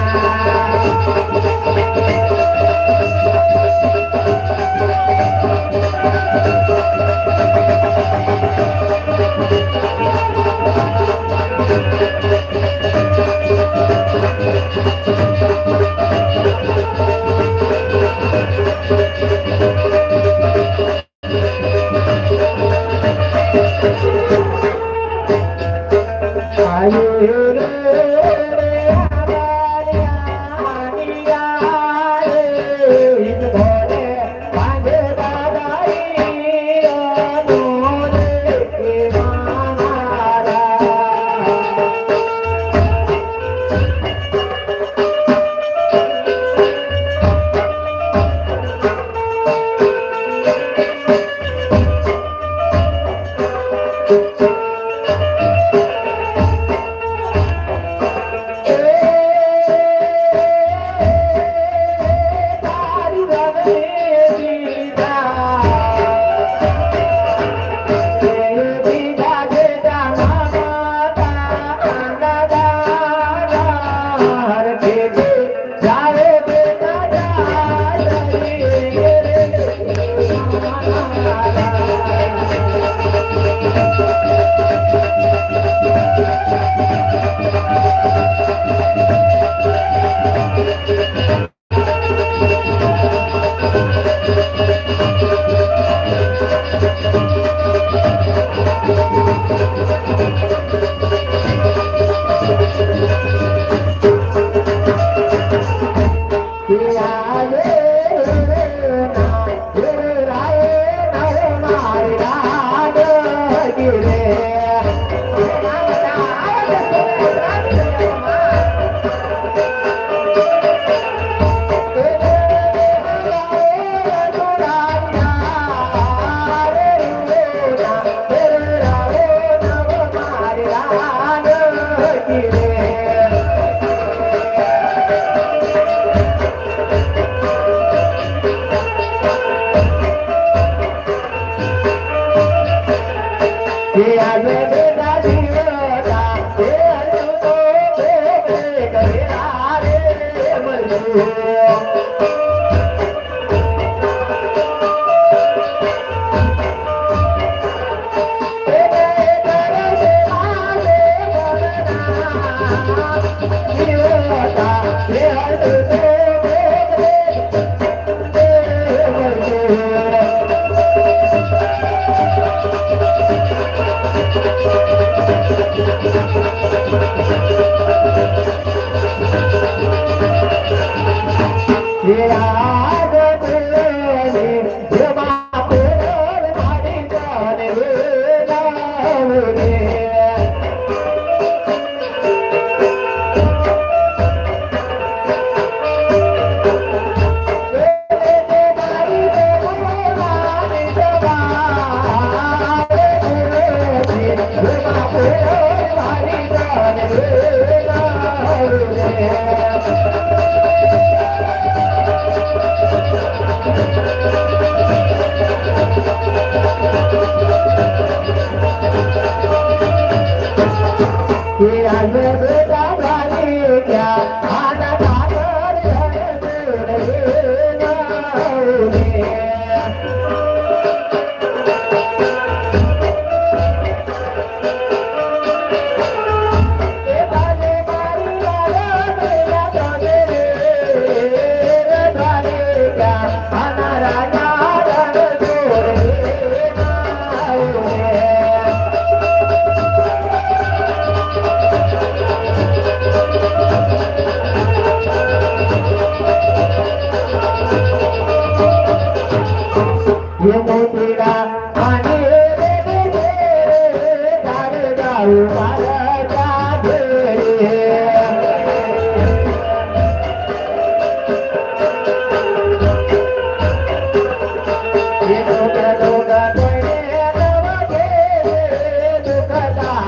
フフフフ。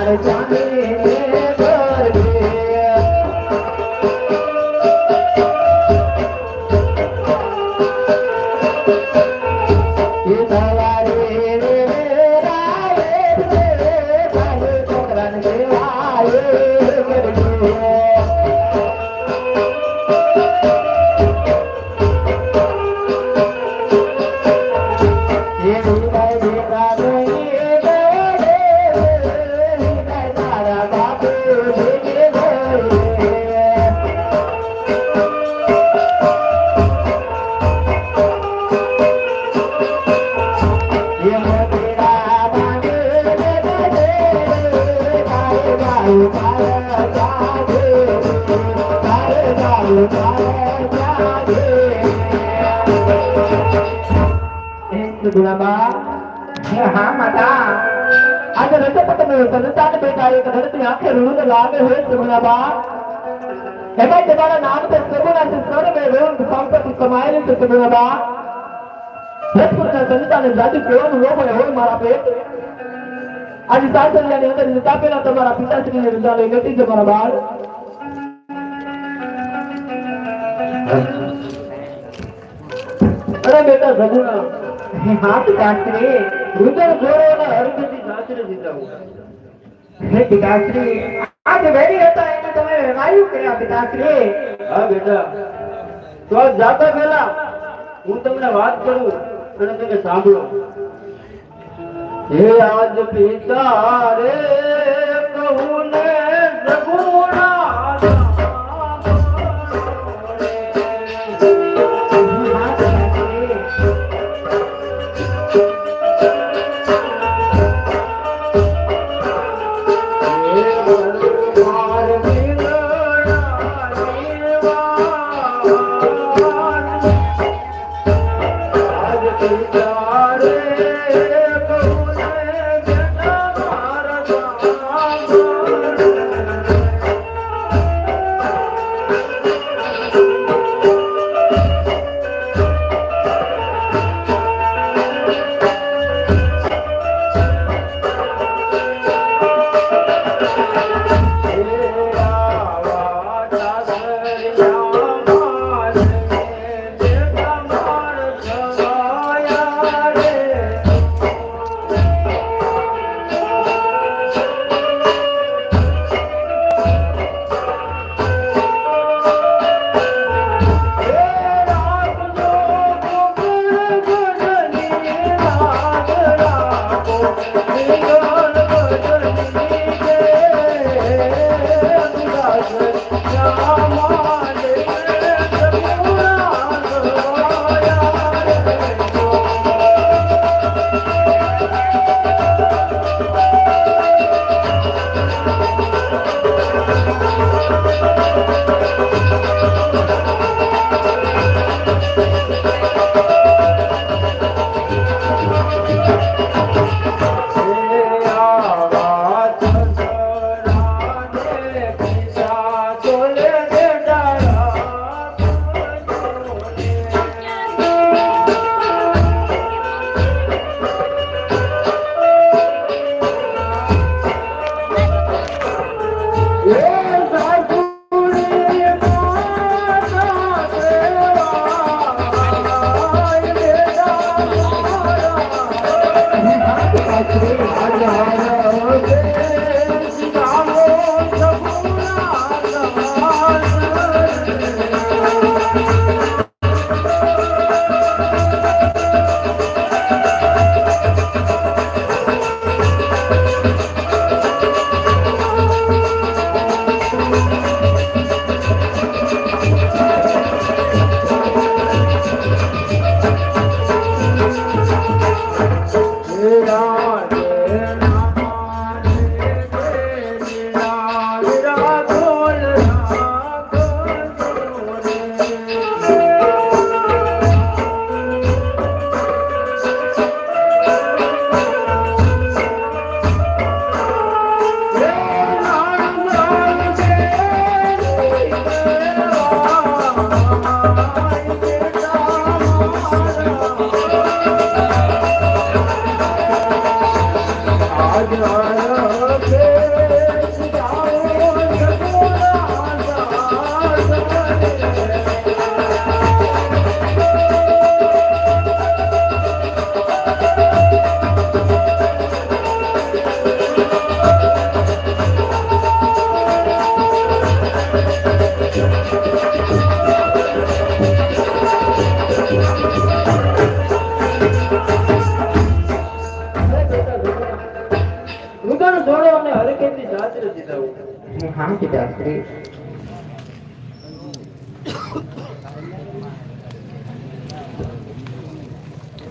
আর জানে સંતાન બેટા એક ધરતી આંખે ઋણ લાગે હે સગુણા બા હે ભાઈ તમારા નામ તો સગુણા છે, સર મે ઋણ સંપત્તિ કમાયેલી છે સગુણા બા ભરતપુરના સંતાને જાદુ કહેવાનું ન પડે હોય મારા પેટ. આજે સાસરિયાની અંદર જતા પહેલા તમારા હાથ કાંતરે રુદર ગોળો અને હરગતિ કાંતરે દીધા પિતાશ્રી, આજ વેરી હતા એને તમે વાયુ કર્યા પિતાશ્રી. હા, બેટા. તો જાતા પહેલા હું તમને વાત કરું અને તમે સાંભળો. હે આજ પિતા રે કહું ને સગુણા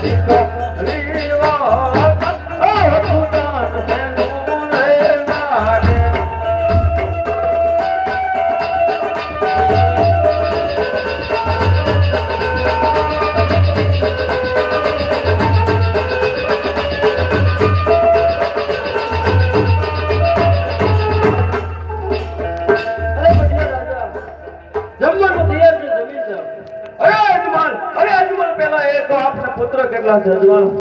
Rico, Rico.